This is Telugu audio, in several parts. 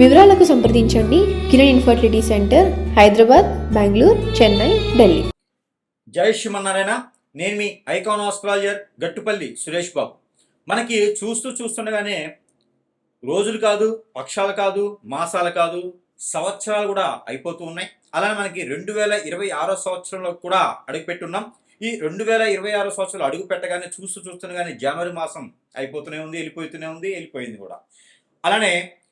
వివరాలకు సంప్రదించండి. Kiran infertility centre Hyderabad Bengaluru Chennai Delhi. జై శ్రీమన్నారాయణ. నేను మీ ఐకాన్ ఆస్ట్రాలజర్ గట్టుపల్లి సురేష్ బాబు. మనకి చూస్తూ చూస్తుండగానే రోజులు కాదు పక్షాలు కాదు మాసాలు కాదు సంవత్సరాలు కూడా అయిపోతూ ఉన్నాయి. అలానే మనకి రెండు వేల ఇరవై ఆరో సంవత్సరంలో కూడా అడుగుపెట్టున్నాం. ఈ రెండు వేల ఇరవై ఆరో సంవత్సరాలు అడుగు పెట్టగానే చూస్తూ చూస్తుండగానే జనవరి మాసం అయిపోతూనే ఉంది వెళ్ళిపోతూనే ఉంది వెళ్ళిపోయింది కూడా. అలానే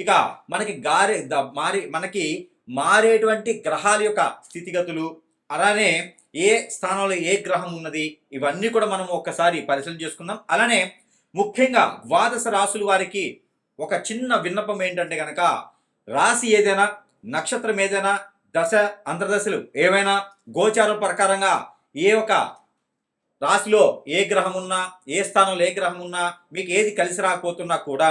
ఇక మనకి గారే ద- మారి మనకి మారేటువంటి గ్రహాల యొక్క స్థితిగతులు అలానే ఏ స్థానంలో ఏ గ్రహం ఉన్నది ఇవన్నీ కూడా మనం ఒక్కసారి పరిశీలన చేసుకుందాం. అలానే ముఖ్యంగా ద్వాదశ రాసుల వారికి ఒక చిన్న విన్నపం ఏంటంటే కనుక రాశి ఏదైనా నక్షత్రం ఏదైనా దశ అంతర్దశలు ఏవైనా గోచారం ప్రకారంగా ఏ ఒక రాశిలో ఏ గ్రహం ఉన్నా ఏ స్థానంలో ఏ గ్రహం ఉన్నా మీకు ఏది కలిసి రాకపోతున్నా కూడా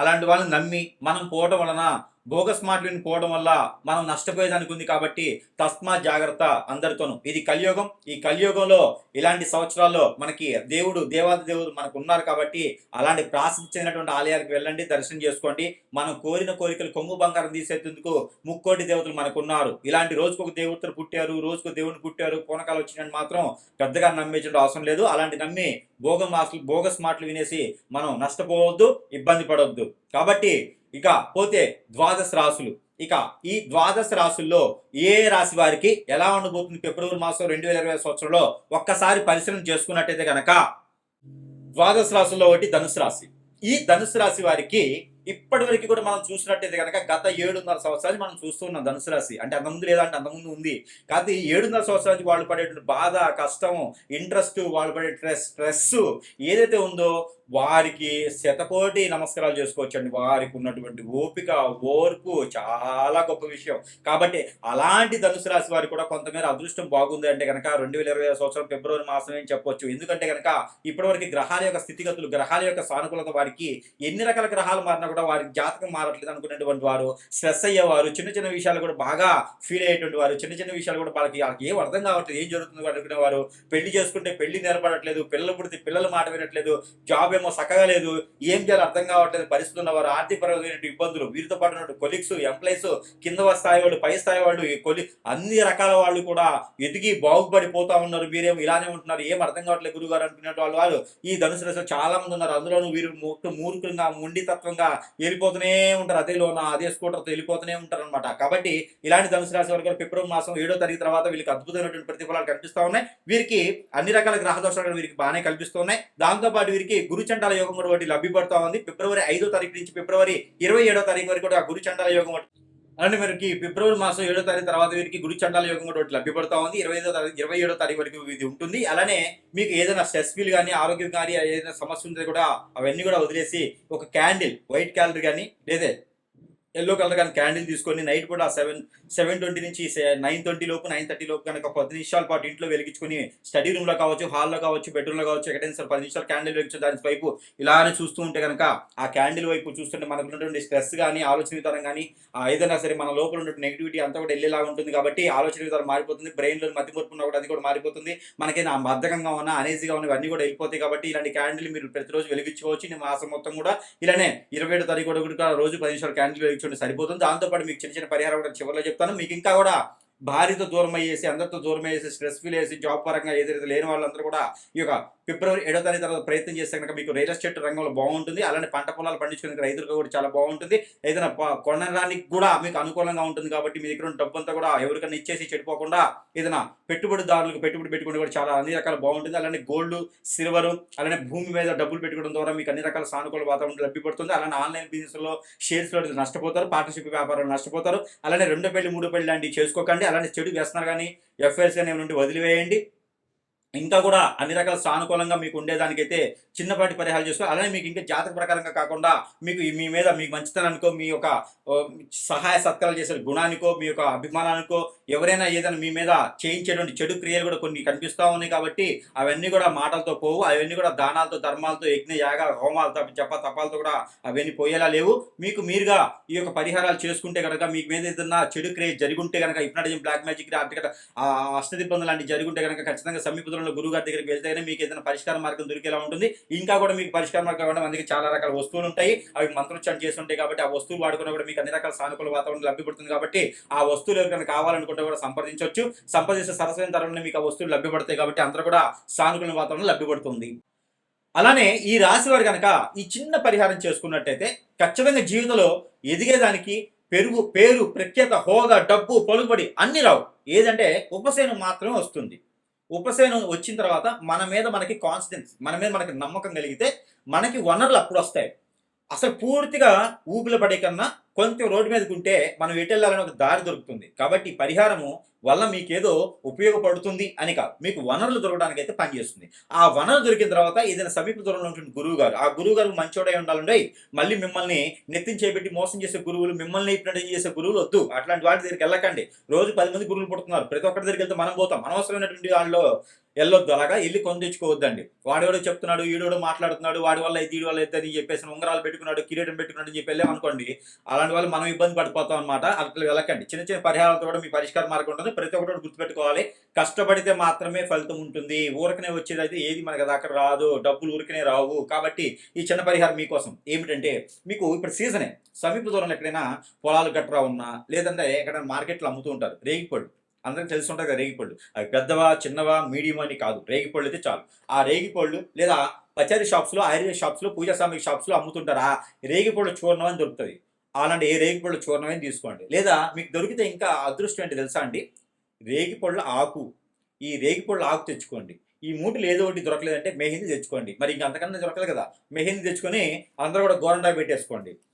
అలాంటి వాళ్ళని నమ్మి మనం పోవడం వలన బోగస్ మాటలను పోవడం వల్ల మనం నష్టపోయేదానికి ఉంది కాబట్టి తస్మా జాగ్రత్త అందరితోనూ. ఇది కలియుగం. ఈ కలియుగంలో ఇలాంటి సంవత్సరాల్లో మనకి దేవుడు దేవాది దేవుడు మనకు ఉన్నారు కాబట్టి అలాంటి ప్రాసిద్ధి చెందినటువంటి ఆలయాలకు వెళ్ళండి దర్శనం చేసుకోండి. మనం కోరిన కోరికలు కొమ్ము బంగారం తీసేందుకు ముక్కోటి దేవతలు మనకు ఉన్నారు ఇలాంటి రోజుకు ఒక దేవతలు పుట్టారు రోజుకు దేవుడిని పుట్టారు పూనకాలు వచ్చినట్టు మాత్రం పెద్దగా నమ్మేయడం అవసరం లేదు. అలాంటి నమ్మి భోగ మాటలు బోగస్ మాటలు వినేసి మనం నష్టపోవద్దు ఇబ్బంది పడవద్దు కాబట్టి ఇక పోతే ద్వాదశ రాసులు. ఇక ఈ ద్వాదశ రాసుల్లో ఏ రాశి వారికి ఎలా ఉండబోతుంది ఫిబ్రవరి మాసం రెండు వేల ఇరవై సంవత్సరంలో ఒక్కసారి పరిశ్రమ చేసుకున్నట్టయితే కనుక ద్వాదశ రాసుల్లో ఒకటి ధనుసు రాశి. ఈ ధనుసు రాశి వారికి ఇప్పటి వరకు కూడా మనం చూసినట్టయితే కనుక గత ఏడున్నర సంవత్సరాలు మనం చూస్తున్నాం ధనుసు రాశి. అంటే అంతకుముందు లేదంటే అంతకుముందు ఉంది. కాకపోతే ఈ ఏడున్నర సంవత్సరానికి వాళ్ళు పడేటువంటి బాధ కష్టం ఇంట్రెస్ట్ వాళ్ళు పడే స్ట్రెస్ స్ట్రెస్ ఏదైతే ఉందో వారికి శతకోటి నమస్కారాలు చేసుకోవచ్చండి. వారికి ఉన్నటువంటి ఓపిక ఓర్పు చాలా గొప్ప విషయం. కాబట్టి అలాంటి ధనుసు రాశి వారికి కూడా కొంతమేర అదృష్టం బాగుంది అంటే కనుక రెండు వేల ఇరవై సంవత్సరం ఫిబ్రవరి మాసం అని చెప్పొచ్చు. ఎందుకంటే కనుక ఇప్పటివరకు గ్రహాల యొక్క స్థితిగతులు గ్రహాల యొక్క సానుకూలత వారికి ఎన్ని రకాల గ్రహాలు మారినా కూడా వారికి జాతకం మారట్లేదు అనుకునేటువంటి వారు స్ట్రెస్ అయ్యేవారు చిన్న చిన్న విషయాలు కూడా బాగా ఫీల్ అయ్యేటువంటి వారు చిన్న చిన్న విషయాలు కూడా వాళ్ళకి వాళ్ళకి ఏం అర్థం కావట్లేదు ఏం జరుగుతుంది అనుకునేవారు. పెళ్ళి చేసుకుంటే పెళ్ళి నేర్పడట్లేదు పిల్లలు పుడితే పిల్లలు మాట వినట్లేదు జాబ్ ఏమో చక్కగా లేదు ఏం చేయాలి అర్థం కావట్లేదు పరిస్థితులు ఉన్నవారు ఆర్థికపరమైన ఇబ్బందులు వీరితో పాటు కొలీగ్స్ ఎంప్లాయీస్ కింద స్థాయి వాళ్ళు పై స్థాయి వాళ్ళు ఈ కొలి అన్ని రకాల వాళ్ళు కూడా ఎదిగి బాగుపడిపోతా ఉన్నారు. వీరేమో ఇలానే ఉంటున్నారు ఏం అర్థం కావట్లేదు గురువు గారు అనుకునే వాళ్ళు. వారు ఈ ధనుసు చాలా మంది ఉన్నారు. అందులోనూ వీరు మూర్ఖంగా ముండితత్వంగా వెళ్ళిపోతూనే ఉంటారు. అదే లోన అదే స్కూటర్తో వెళ్ళిపోతూనే ఉంటారు అనమాట కాబట్టి ఇలాంటి ధనుసు రాశి వారికి ఫిబ్రవరి మాసం ఏడో తరగతి తర్వాత వీళ్ళకి అద్భుతమైనటువంటి ప్రతిఫలాలు కనిపిస్తూ ఉన్నాయి. వీరికి అన్ని రకాల గ్రహ దోషాలు వీరికి బాగానే కల్పిస్తున్నాయి దాంతోపాటు వీరికి గురుచండాల యోగం కూడా ఒకటి లభ్యపడుతూ ఉంది. ఫిబ్రవరి ఐదో తారీఖు నుంచి ఫిబ్రవరి ఇరవై ఏడో తారీఖు వరకు కూడా గురుచండాల యోగం అలాంటి అలానే వీరికి ఫిబ్రవరి మాసం ఏడో తారీఖు తర్వాత వీరికి గుడి చండాల యోగం కూడా ఒకటి లభ్యపడతా ఉంది. ఇరవై ఐదో తారీఖు ఇరవై ఏడో తారీఖు వరకు ఇది ఉంటుంది. అలానే మీకు ఏదైనా స్ట్రెస్ ఫీల్ కానీ ఆరోగ్యం కానీ ఏదైనా సమస్య ఉంటే కూడా అవన్నీ కూడా వదిలేసి ఒక క్యాండిల్ వైట్ క్యాలరీ కానీ లేదే ఎల్లో కలర్ కానీ క్యాండిల్ తీసుకొని నైట్ కూడా సెవెన్ సెవెన్ ట్వంటీ నుంచి నైన్ ట్వంటీ లోపు నైన్ థర్టీ లోపు కనుక పది నిమిషాల పాటు ఇంట్లో వెలిగించుకొని స్టడీ రూమ్లో కావచ్చు హాల్లో కావచ్చు బెడ్రూమ్లో కావచ్చు ఎక్కడైనా సరే పది నిమిషాలు క్యాండిల్ వెలిగించు దాని వైపు ఇలానే చూస్తూ ఉంటే కనుక ఆ క్యాండిల్ వైపు చూస్తుంటే మనకు ఉన్నటువంటి స్ట్రెస్ కానీ ఆలోచన విధానం కానీ ఏదైనా సరే మన లోపల ఉన్నటువంటి నెగిటివిటీ అంతా కూడా వెళ్ళేలా ఉంటుంది కాబట్టి ఆలోచన విధానం మారిపోతుంది బ్రెయిన్లో మతిమూర్పు ఉన్నా కూడా అది కూడా మారిపోతుంది మనకైనా బద్ధకంగా ఉన్నా అనేజీగా ఉన్న ఇవన్నీ కూడా వెళ్ళిపోతాయి కాబట్టి ఇలాంటి క్యాండిల్ మీరు ప్రతిరోజు వెలిగించుకోవచ్చు. నేను మాసం మొత్తం కూడా ఇలానే ఇరవై ఏడు తారీఖు కూడా కూడా రోజు పది నిమిషాలు క్యాండిల్ వెలిగించుకుంటే సరిపోతుంది. దాంతోపాటు మీకు చిన్న చిన్న పరిహారం కూడా చివరిలో చెప్తాను. మీకు ఇంకా కూడా భార్యతో దూరం అయ్యేసి అందరితో దూరం అయ్యేసి స్ట్రెస్ ఫీల్ వేసి జాబ్ పరంగా ఏదైతే లేని వాళ్ళందరూ కూడా ఈ యొక్క ఫిబ్రవరి ఏడో తారీఖు తర్వాత ప్రయత్నం చేస్తే కనుక మీకు రియల్ ఎస్టేట్ రంగంలో బాగుంటుంది. అలానే పంట పొలాలు పండించుకునే రైతులకు కూడా చాలా బాగుంటుంది. ఏదైనా కొనడానికి కూడా మీకు అనుకూలంగా ఉంటుంది కాబట్టి మీ దగ్గర ఉన్న డబ్బు అంతా కూడా ఎవరికైనా ఇచ్చేసి చెడిపోకుండా ఏదైనా పెట్టుబడిదారులకు పెట్టుబడి పెట్టుకుని కూడా చాలా అన్ని రకాల బాగుంటుంది. అలానే గోల్డ్ సిల్వర్ అలానే భూమి మీద డబ్బులు పెట్టుకోవడం ద్వారా మీకు అన్ని రకాల సానుకూల వాతావరణం లభ్యపడుతుంది అలానే ఆన్లైన్ బిజినెస్లో షేర్స్ నష్టపోతారు పార్ట్నర్షిప్ వ్యాపారాలు నష్టపోతారు. అలానే రెండో పెళ్ళి మూడో పెళ్ళి లాంటివి చేసుకోకండి. అలానే చెడు వ్యసనాలు కానీ ఎఫ్ఐఆర్స్ కానీ ఏమైనా ఉంటే వదిలివేయండి. ఇంకా కూడా అన్ని రకాల సానుకూలంగా మీకు ఉండేదానికైతే చిన్నపాటి పరిహారం చేసుకోవాలి అలానే మీకు ఇంకా జాతక ప్రకారంగా కాకుండా మీకు మీ మీద మీకు మంచితనానికో మీ యొక్క సహాయ సత్కారాలు చేసే గుణానికో మీ యొక్క అభిమానానికో ఎవరైనా ఏదైనా మీ మీద చేయించేటువంటి చెడు క్రియలు కూడా కొన్ని కనిపిస్తూ ఉన్నాయి కాబట్టి అవన్నీ కూడా మాటలతో పోవు అవన్నీ కూడా దానాలతో ధర్మాలతో యజ్ఞ యాగ హోమాలతో జప తపాలతో కూడా అవన్నీ పోయేలా లేవు. మీకు మీరుగా ఈ యొక్క పరిహారాలు చేసుకుంటే కనుక మీకు మీద ఏదైనా చెడు క్రియ జరుగుంటే కనుక ఇప్నాటిజం బ్లాక్ మ్యాజిక్ ఆర్థిక అష్టదిబ్బందులు లాంటివి జరుగుంటే కనుక ఖచ్చితంగా సమీపంలో గురువు గారి దగ్గరికి వెళ్తేనే మీకు ఏదైనా పరిష్కార మార్గం దొరికేలా ఉంటుంది. ఇంకా కూడా మీకు పరిష్కార మార్గం కాకుండా మనకి చాలా రకాల వస్తువులు ఉంటాయి. అవి మంత్రోచ్చారణ చేసి ఉంటాయి కాబట్టి ఆ వస్తువులు వాడుకున్నా కూడా మీకు అన్ని రకాల సానుకూల వాతావరణం లభ్యపడుతుంది కాబట్టి ఆ వస్తువులు ఎవరికైనా కావాలనుకుంటే కూడా సంప్రదించవచ్చు. సంప్రదించిన సరస్వైన తరంలో మీకు ఆ వస్తువులు లభ్యపడతాయి కాబట్టి అందరూ కూడా సానుకూల వాతావరణం లభ్యపడుతుంది. అలానే ఈ రాశి వారు కనుక ఈ చిన్న పరిహారం చేసుకున్నట్టయితే ఖచ్చితంగా జీవితంలో ఎదిగేదానికి పెరుగు పేరు ప్రఖ్యాత హోదా డబ్బు పలుబడి అన్ని రావు. ఏదంటే ఉపశమనం మాత్రమే వస్తుంది. ఉపశమనం వచ్చిన తర్వాత మన మీద మనకి కాన్ఫిడెన్స్ మన మీద మనకి నమ్మకం కలిగితే మనకి వనరులు అప్పుడు వస్తాయి. అసలు పూర్తిగా ఊపిలో పడే కన్నా కొంచెం రోడ్డు మీదకి ఉంటే మనం ఎటు వెళ్ళాలని ఒక దారి దొరుకుతుంది. కాబట్టి పరిహారము వల్ల మీకేదో ఉపయోగపడుతుంది అని కాదు. మీకు వనరులు దొరకడానికి అయితే పనిచేస్తుంది ఆ వనరు దొరికిన తర్వాత ఏదైనా సమీప దూరంలో ఉంటుంది గురువు గారు ఆ గురువు గారు మంచోడై ఉండాలండి మళ్ళీ మిమ్మల్ని నెత్తిన చేపెట్టి మోసం చేసే గురువులు మిమ్మల్ని ఇప్పుడు చేసే గురువులు వద్దు. అట్లాంటి వాటి దగ్గరికి వెళ్ళకండి. రోజు పది మంది గురువులు పుడుతున్నారు. ప్రతి ఒక్కరి దగ్గరికి వెళ్తే మనం పోతాం. అనవసరమైనటువంటి వాళ్ళు వెళ్ళొద్దు. అలాగా వెళ్ళి కొని తెచ్చుకోవద్దండి. వాడెవడో చెప్తున్నాడు ఈడోడు మాట్లాడుతున్నాడు వాడి వల్ల ఇది వల్ల అయితే అని చెప్పేసి ఉంగరాలు పెట్టుకున్నాడు కిరీటం పెట్టుకున్నాడు అని చెప్పి అనుకోండి అలాంటి వాళ్ళు మనం ఇబ్బంది పడిపోతాం అనమాట అట్లా వెళ్ళకండి. చిన్న చిన్న పరిహారాలతో కూడా మీ పరిష్కార మార్గం ఉంటుంది. ప్రతి ఒక్కటి గుర్తుపెట్టుకోవాలి. కష్టపడితే మాత్రమే ఫలితం ఉంటుంది. ఊరకనే వచ్చేదైతే ఏది మనకి దాకా రాదు. డబ్బులు ఊరికనే రావు. కాబట్టి ఈ చిన్న పరిహారం మీకోసం ఏమిటంటే మీకు ఇప్పుడు సీజనే. సమీప దూరంలో ఎక్కడైనా పొలాలు గట్రా ఉన్నా లేదంటే ఎక్కడైనా మార్కెట్లో అమ్ముతూ ఉంటారు. రేగిపళ్ళు అందరికీ తెలిసి ఉంటారు కదా రేగిపళ్ళు అవి పెద్దవా చిన్నవా మీడియం అని కాదు. రేగిపళ్ళు అయితే చాలు. ఆ రేగిపళ్ళు లేదా పచారీ షాప్స్లో ఆయుర్వేద షాప్స్లో పూజా సామాగ్రి షాప్స్లో అమ్ముతుంటారు? ఆ రేగిపళ్ళు చూర్ణం అని దొరుకుతుంది అలాంటి ఏ రేగిపళ్ళు చూర్ణం తీసుకోండి. లేదా మీకు దొరికితే ఇంకా అదృష్టం ఏంటి తెలుసా అండి? రేగిపళ్ళ ఆకు. ఈ రేగిపళ్ళ ఆకు తెచ్చుకోండి. ఈ మూటలు ఏదో ఒకటి దొరకలేదంటే మెహిందీ తెచ్చుకోండి. మరి ఇంకా అంతకన్నా దొరకదు కదా. మెహిందీ తెచ్చుకొని అందరూ కూడా గోరండా పెట్టేసుకోండి.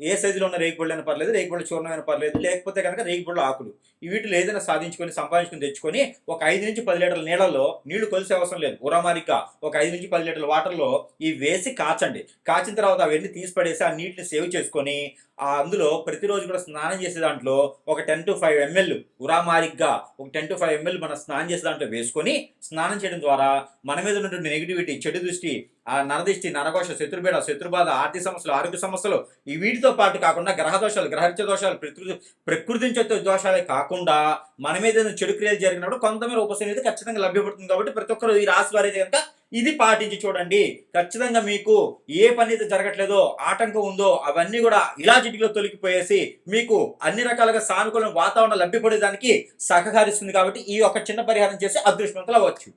ఏ సైజులో ఉన్న రేగిపళ్ళు అయినా పర్లేదు రేగిపళ్ళు చూర్ణం అయినా పర్లేదు లేకపోతే కనుక రేగిపళ్ళు ఆకులు. ఈ వీటిలో ఏదైనా సాధించుకొని సంపాదించుకొని తెచ్చుకొని ఒక ఐదు నుంచి పది లీటర్ల నీళ్ళలో నీళ్ళు కొలిసే అవసరం లేదు. ఉరమారిక ఒక ఐదు నుంచి పది లీటర్ల వాటర్లో ఈ వేసి కాచండి. కాచిన తర్వాత అవన్నీ తీసి పడేసి ఆ నీటిని సేవ్ చేసుకొని ఆ అందులో ప్రతిరోజు కూడా స్నానం చేసే దాంట్లో ఒక టెన్ టు ఫైవ్ ఎంఎల్ ఉరామారిగ్గా ఒక టెన్ టు ఫైవ్ ఎంఎల్ మనం స్నానం చేసే దాంట్లో వేసుకొని స్నానం చేయడం ద్వారా మన మీద ఉన్నటువంటి నెగిటివిటీ చెడు దృష్టి నరదిష్టి నరఘోష శత్రుబేడ శత్రుబాధ ఆర్థిక సమస్యలు ఆరోగ్య సమస్యలు ఈ వీటితో పాటు కాకుండా గ్రహ దోషాలు గ్రహరిత్య దోషాలు ప్రకృతి ప్రకృతి దోషాలే కాకుండా మన మీద చెడు క్రియలు జరిగినప్పుడు కొంతమేర ఉపశమనం అయితే ఖచ్చితంగా లభ్యపడుతుంది కాబట్టి ప్రతి ఒక్కరు ఈ రాశి వారి కనుక ఇది పాటించి చూడండి. ఖచ్చితంగా మీకు ఏ పని అయితే జరగట్లేదో ఆటంకం ఉందో అవన్నీ కూడా ఇలా జిటిలో తొలగిపోయేసి మీకు అన్ని రకాలుగా సానుకూల వాతావరణం లభ్యపడేదానికి సహకరిస్తుంది కాబట్టి ఈ ఒక చిన్న పరిహారం చేసి అదృష్టవంతులు అవ్వచ్చు.